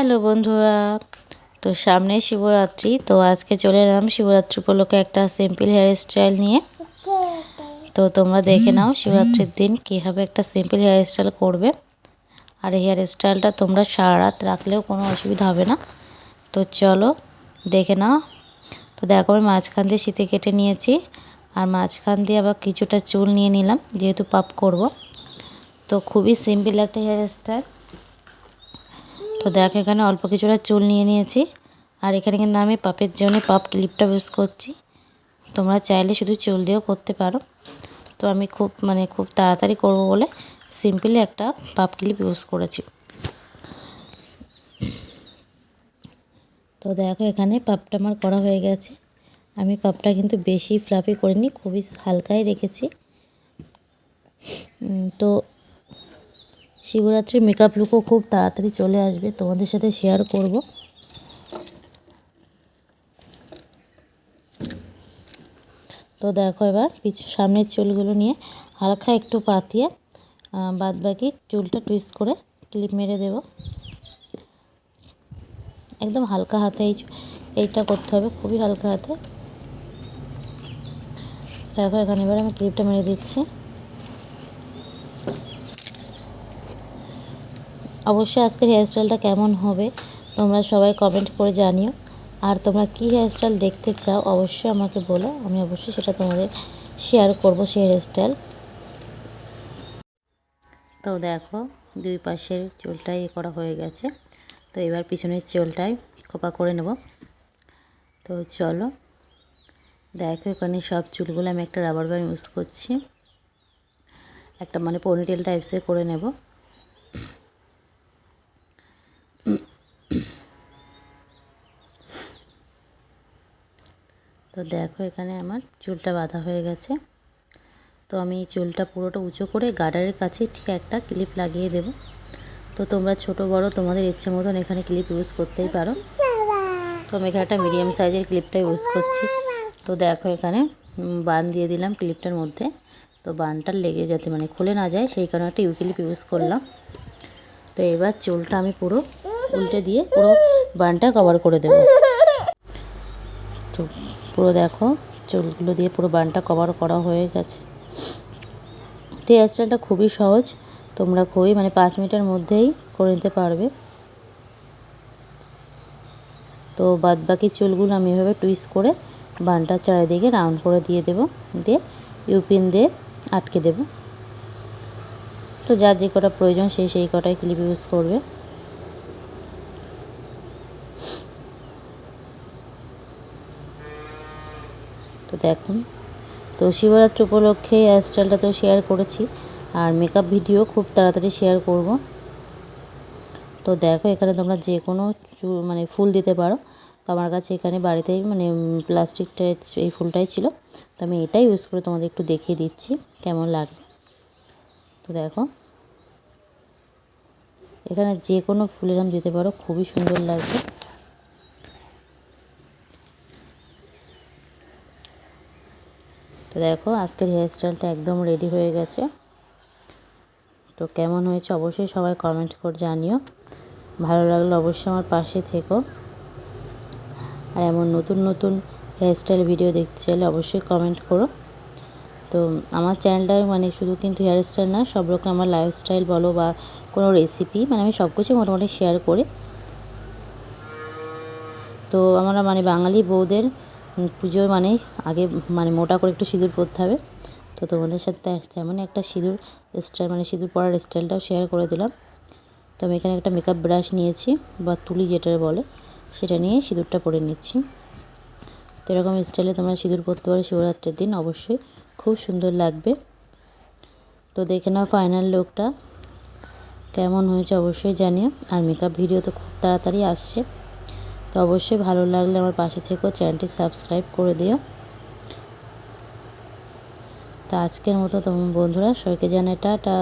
Hello বন্ধুরা, তো সামনে শিবরাত্রি, তো আজকে চলে এলাম শিবরাত্রি উপলক্ষে একটা সিম্পল হেয়ার স্টাইল নিয়ে। তো তোমরা দেখে নাও শিবরাত্রির দিন কীভাবে একটা সিম্পল হেয়ার স্টাইল করবে। আর হেয়ার স্টাইলটা তোমরা সারা রাত রাখলেও কোনো অসুবিধা হবে না। তো চলো দেখে নাও। তো দেখো আমি মাঝখান দিয়ে শীতে কেটে নিয়েছি, আর মাঝখান দিয়ে আবার কিছুটা চুল নিয়ে নিলাম, যেহেতু পাপ করব। তো খুবই সিম্পল একটা হেয়ার স্টাইল তো দেখ, এখানে অল্প কিছুটা চুল নিয়ে নিয়েছি। আর এখানে কিন্তু আমি পাপের জন্য পাপ ক্লিপটা ইউজ করছি। তোমরা চাইলে শুধু চুল দিয়েও করতে পারো। তো আমি খুব মানে খুব তাড়াতাড়ি করব বলে সিম্পলি একটা পাপ ক্লিপ ইউজ করেছি। তো দেখো, এখানে পাপটা আমার করা হয়ে গেছে। আমি পাপটা কিন্তু বেশি ফ্লাফি করিনি, খুবই হালকাই রেখেছি। তো শিবরাত্রির মেকআপ লুকও খুব তাড়াতাড়ি চলে আসবে, তোমাদের সাথে শেয়ার করব। তো দেখো এবার পিছু সামনের চুলগুলো নিয়ে হালকা একটু পাতিয়ে বাদ বাকি চুলটা টুইস্ট করে ক্লিপ মেরে দেব। একদম হালকা হাতে এই এইটা করতে হবে, খুবই হালকা হাতে। দেখো এখানে এবার আমি ক্লিপটা মেরে দিচ্ছি। অবশ্যই আজকের হেয়ারস্টাইলটা কেমন হবে, তোমরা সবাই কমেন্ট করে জানিও। আর তোমরা কী হেয়ারস্টাইল দেখতে চাও, অবশ্যই আমাকে বলো, আমি অবশ্যই সেটা তোমাদের শেয়ার করব সেই হেয়ারস্টাইল তো দেখো, দুই পাশের চুলটাই করা হয়ে গেছে। তো এবার পিছনের চুলটাই খোপা করে নেব। তো চলো, দেখো এখানে সব চুলগুলো আমি একটা রাবার ব্যান্ড ইউজ করছি। একটা মানে পনিটেল টাইপসের করে নেব। তো দেখো এখানে আমার চুলটা বাঁধা হয়ে গেছে। তো আমি চুলটা পুরোটা উঁচু করে গার্ডারের কাছে ঠিক একটা ক্লিপ লাগিয়ে দেব। তো তোমরা ছোট, বড়, তোমাদের ইচ্ছে মতন এখানে ক্লিপ ইউজ করতেই পারো। তো আমি এখানে একটা মিডিয়াম সাইজের ক্লিপটা ইউজ করছি। তো দেখো এখানে বান দিয়ে দিলাম ক্লিপটার মধ্যে। তো বানটা লেগে যাতে মানে খুলে না যায়, সেই কারণে একটা ইউ ক্লিপ ইউজ করলাম। তো এবার চুলটা আমি পুরো উল্টে দিয়ে পুরো বানটা কভার করে দেবো। তো পুরো দেখো, চুলগুলো দিয়ে পুরো বানটা কভার করা হয়ে গেছে। তো এই স্টাইলটা খুবই সহজ, তোমরা খুবই মানে পাঁচ মিনিটের মধ্যেই করে নিতে পারবে। তো বাদ বাকি চুলগুলো আমি এভাবে টুইস্ট করে বানটার চারিদিকে রাউন্ড করে দিয়ে দেব, দিয়ে ইউপিন দিয়ে আটকে দেব। তো যার যে কটা প্রয়োজন সেই সেই কটাই ক্লিপ ইউজ করবে। তো দেখুন। তো শিবরাত্রি উপলক্ষে এই স্টাইলটা তো শেয়ার করেছি। আর মেকআপ ভিডিও খুব তাড়াতাড়ি শেয়ার করব। তো দেখো, এখানে তোমরা যে কোনো মানে ফুল দিতে পারো। তো আমার কাছে এখানে বাড়িতেই মানে প্লাস্টিকটা এই ফুলটাই ছিল। তো আমি এটাই ইউজ করে তোমাদের একটু দেখিয়ে দিচ্ছি, কেমন লাগবে। তো দেখো। এখানে যে কোনো ফুলের আম দিতে পারো, খুবই সুন্দর লাগবে। দেখো, আজকের হেয়ারস্টাইলটা একদম রেডি হয়ে গেছে। তো কেমন হয়েছে অবশ্যই সবাই কমেন্ট করে জানিও। ভালো লাগলে অবশ্যই আমার পাশে থেকো। আর এমন নতুন নতুন হেয়ারস্টাইল ভিডিও দেখতে চাইলে অবশ্যই কমেন্ট করো। তো আমার চ্যানেলটা মানে শুধু কিন্তু হেয়ারস্টাইল না, সব রকম আমার লাইফস্টাইল বলো বা কোনো রেসিপি মানে আমি সব কিছু মোটামুটি শেয়ার করি। তো আমরা মানে বাঙালি বউদের পুজো মানে আগে মানে মোটা করে একটু সিঁদুর পরতে হবে। তো তোমাদের সাথে তেমনই একটা সিঁদুর স্টাইল মানে সিঁদুর পরার স্টাইলটাও শেয়ার করে দিলাম। তো আমি এখানে একটা মেকআপ ব্রাশ নিয়েছি, বা তুলি যেটা বলে, সেটা নিয়ে সিঁদুরটা পরে নিচ্ছি। তো এরকম স্টাইলে তোমরা সিঁদুর পরতে পারো শিবরাত্রির দিন, অবশ্যই খুব সুন্দর লাগবে। তো দেখে নাও ফাইনাল লুকটা কেমন হয়েছে অবশ্যই জানিও। আর মেকআপ ভিডিও তো খুব তাড়াতাড়ি আসছে। তো অবশ্যই ভালো লাগলে আমার পাশে থেকেও চ্যানেলটি সাবস্ক্রাইব করে দিও। তো আজকের মতো তোমার বন্ধুরা, সবাইকে জানাই টাটা।